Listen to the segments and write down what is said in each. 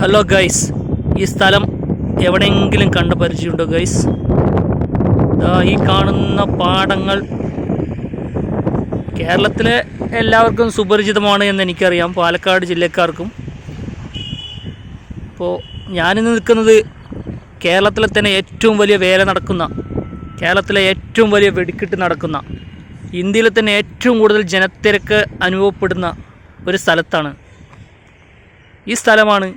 Hello guys ഈ സ്ഥലം എവിടെയെങ്കിലും കണ്ട പരിചയമുണ്ടോ ഗൈസ് ഈ കാണുന്ന പാടങ്ങൾ കേരളത്തിലെ എല്ലാവർക്കും സുപരിചിതമാണ് എന്ന് എനിക്കറിയാം പാലക്കാട് ജില്ലക്കാർക്കും. ഇപ്പോൾ ഞാനിന്ന് നിൽക്കുന്നത് കേരളത്തിലെ തന്നെ ഏറ്റവും വലിയ വേല നടക്കുന്ന കേരളത്തിലെ ഏറ്റവും വലിയ വെടിക്കെട്ട് നടക്കുന്ന ഇന്ത്യയിലെ തന്നെ ഏറ്റവും കൂടുതൽ ജനത്തിരക്ക് അനുഭവപ്പെടുന്ന ഒരു സ്ഥലത്താണ്. ഈ സ്ഥലമാണ്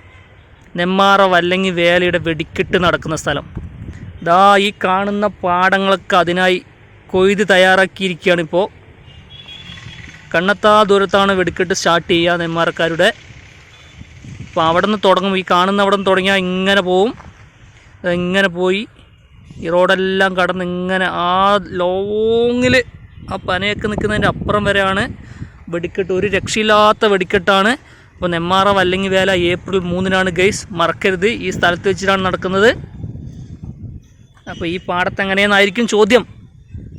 നെമ്മാറ വല്ലങ്ങി വേലയുടെ വെടിക്കെട്ട് നടക്കുന്ന സ്ഥലം. ദാ ഈ കാണുന്ന പാടങ്ങളൊക്കെ അതിനായി കൊയ്ത് തയ്യാറാക്കിയിരിക്കുകയാണ് ഇപ്പോൾ കണ്ണത്താ ദൂരത്താണ് വെടിക്കെട്ട് സ്റ്റാർട്ട് ചെയ്യുക നെന്മാറക്കാരുടെ അപ്പോൾ അവിടെ നിന്ന് തുടങ്ങും. ഈ കാണുന്ന അവിടെ നിന്ന് തുടങ്ങിയാൽ ഇങ്ങനെ പോവും. ഇങ്ങനെ പോയി ഈ റോഡെല്ലാം കടന്ന് ഇങ്ങനെ ആ ലോങ്ങിൽ ആ പനയൊക്കെ നിൽക്കുന്നതിന്റെ അപ്പുറം വരെയാണ് വെടിക്കെട്ട്. ഒരു രക്ഷയില്ലാത്ത വെടിക്കെട്ടാണ്. അപ്പോൾ നെമ്മാറ വല്ലങ്ങി വേല ഏപ്രിൽ മൂന്നിനാണ് ഗൈസ്. മറക്കരുത്. ഈ സ്ഥലത്ത് വെച്ചിട്ടാണ് നടക്കുന്നത്. അപ്പോൾ ഈ പാടത്ത് എങ്ങനെയെന്നായിരിക്കും ചോദ്യം.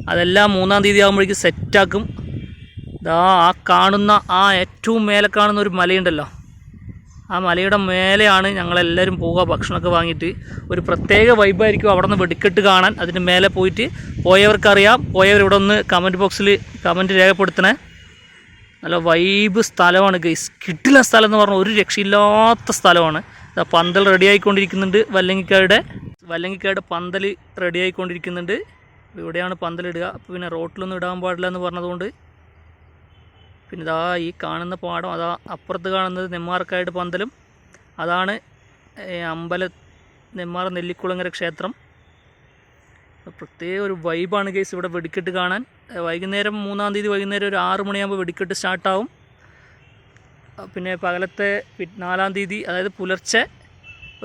അതെല്ലാം മൂന്നാം തീയതി ആകുമ്പോഴേക്കും സെറ്റാക്കും. ഇതാ ആ കാണുന്ന ആ ഏറ്റവും മേലെ കാണുന്ന ഒരു മലയുണ്ടല്ലോ. ആ മലയുടെ മേലെയാണ് ഞങ്ങളെല്ലാവരും പോവുക ഭക്ഷണമൊക്കെ വാങ്ങിയിട്ട്. ഒരു പ്രത്യേക വൈബായിരിക്കും അവിടെ നിന്ന് വെടിക്കെട്ട് കാണാൻ. അതിന് മേലെ പോയിട്ട് പോയവർക്കറിയാം. പോയവർ ഇവിടെ ഒന്ന് കമന്റ് ബോക്സിൽ കമന്റ് രേഖപ്പെടുത്തണേ. നല്ല വൈബ് സ്ഥലമാണ് ഗൈസ് കിട്ടില്ല സ്ഥലം എന്ന് പറഞ്ഞാൽ ഒരു രക്ഷയില്ലാത്ത സ്ഥലമാണ്. പന്തൽ റെഡി ആയിക്കൊണ്ടിരിക്കുന്നുണ്ട്. വല്ലങ്ങിക്കാരുടെ വല്ലങ്ങിക്കാരുടെ പന്തൽ റെഡി ആയിക്കൊണ്ടിരിക്കുന്നുണ്ട്. ഇവിടെയാണ് പന്തലിടുക അപ്പോൾ പിന്നെ റോട്ടിലൊന്നും ഇടാൻ പാടില്ല എന്ന് പറഞ്ഞതുകൊണ്ട് പിന്നെ ഇതാ ഈ കാണുന്ന പാടം അതാ അപ്പുറത്ത് കാണുന്നത് നെമ്മാർക്കായുടെ പന്തലും. അതാണ് അമ്പല നെന്മാറ നെല്ലിക്കുളങ്ങര ക്ഷേത്രം. പ്രത്യേക ഒരു വൈബാണ് കേസ് ഇവിടെ വെടിക്കെട്ട് കാണാൻ. വൈകുന്നേരം മൂന്നാം തീയതി വൈകുന്നേരം ഒരു ആറ് മണിയാകുമ്പോൾ വെടിക്കെട്ട് സ്റ്റാർട്ടാവും പിന്നെ പകലത്തെ നാലാം തീയതി അതായത് പുലർച്ചെ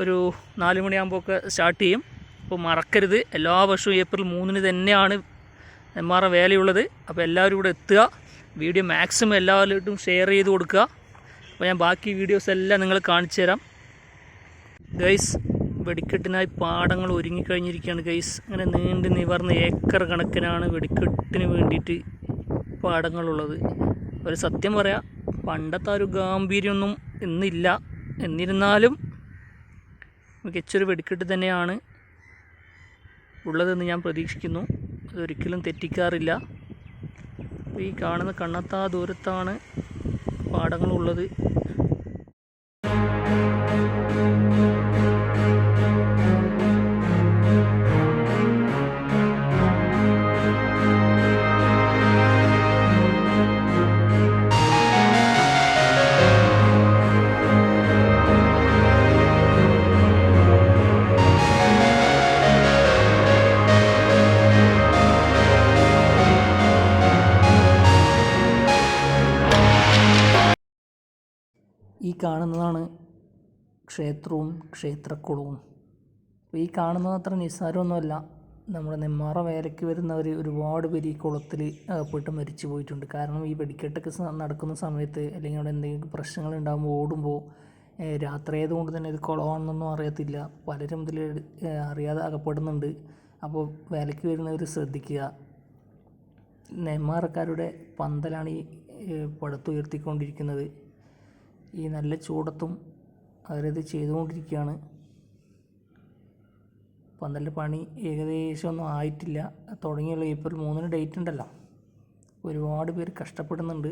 ഒരു നാല് മണിയാകുമ്പോൾ ഒക്കെ സ്റ്റാർട്ട് ചെയ്യും. അപ്പോൾ മറക്കരുത്. എല്ലാ വർഷവും ഏപ്രിൽ മൂന്നിന് തന്നെയാണ് നെന്മാറ വേലയുള്ളത്. അപ്പോൾ എല്ലാവരും ഇവിടെ എത്തുക. വീഡിയോ മാക്സിമം എല്ലാവരിലും ഷെയർ ചെയ്ത് കൊടുക്കുക. അപ്പോൾ ഞാൻ ബാക്കി വീഡിയോസ് എല്ലാം നിങ്ങൾ കാണിച്ചു തരാം ഗൈസ് വെടിക്കെട്ടിനായി പാടങ്ങൾ ഒരുങ്ങിക്കഴിഞ്ഞിരിക്കുകയാണ് ഗൈസ്. അങ്ങനെ നീണ്ട് നിവർന്ന് ഏക്കർ കണക്കിനാണ് വെടിക്കെട്ടിന് വേണ്ടിയിട്ട് പാടങ്ങളുള്ളത്. ഒരു സത്യം പറയാം പണ്ടത്തെ ഒരു ഗാംഭീര്യമൊന്നും ഇന്നില്ല. എന്നിരുന്നാലും മികച്ചൊരു വെടിക്കെട്ട് തന്നെയാണ് ഉള്ളതെന്ന് ഞാൻ പ്രതീക്ഷിക്കുന്നു. അതൊരിക്കലും തെറ്റിക്കാറില്ല. ഈ കാണുന്ന കണ്ണത്താ ദൂരത്താണ് പാടങ്ങളുള്ളത്. ഈ കാണുന്നതാണ് ക്ഷേത്രവും ക്ഷേത്രക്കുളവും. ഈ കാണുന്നത് അത്ര നിസ്സാരമൊന്നുമല്ല. നമ്മുടെ നെന്മാറ വേലയ്ക്ക് വരുന്നവർ ഒരുപാട് പേര് ഈ കുളത്തിൽ അകപ്പെട്ട് മരിച്ചു പോയിട്ടുണ്ട്. കാരണം ഈ വെടിക്കെട്ടൊക്കെ നടക്കുന്ന സമയത്ത് അല്ലെങ്കിൽ അവിടെ എന്തെങ്കിലും പ്രശ്നങ്ങൾ ഉണ്ടാകുമ്പോൾ ഓടുമ്പോൾ രാത്രി ആയതുകൊണ്ട് തന്നെ ഇത് കുളമാണെന്നൊന്നും അറിയത്തില്ല. പലരും ഇതിൽ അറിയാതെ അകപ്പെടുന്നുണ്ട്. അപ്പോൾ വേലയ്ക്ക് വരുന്നവർ ശ്രദ്ധിക്കുക. നെന്മാറക്കാരുടെ പന്തലാണ് ഈ പടുത്തുയർത്തിക്കൊണ്ടിരിക്കുന്നത്. ഈ നല്ല ചൂടത്തും അവരത് ചെയ്തുകൊണ്ടിരിക്കുകയാണ്. പന്തലിന്റെ പണി ഏകദേശം ഒന്നും ആയിട്ടില്ല. തുടങ്ങിയുള്ള ഏപ്രിൽ മൂന്നിന് ഡേറ്റ് ഉണ്ടല്ലോ. ഒരുപാട് പേര് കഷ്ടപ്പെടുന്നുണ്ട്.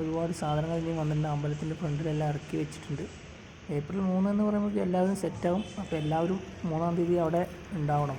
ഒരുപാട് സാധനങ്ങൾ ഇനി വന്നിട്ടുണ്ട്. അമ്പലത്തിന്റെ ഫ്രണ്ടിലെല്ലാം ഇറക്കി വെച്ചിട്ടുണ്ട്. ഏപ്രിൽ മൂന്ന് എന്ന് പറയുമ്പോൾ എല്ലാവരും സെറ്റാവും അപ്പോൾ എല്ലാവരും മൂന്നാം തീയതി അവിടെ ഉണ്ടാവണം.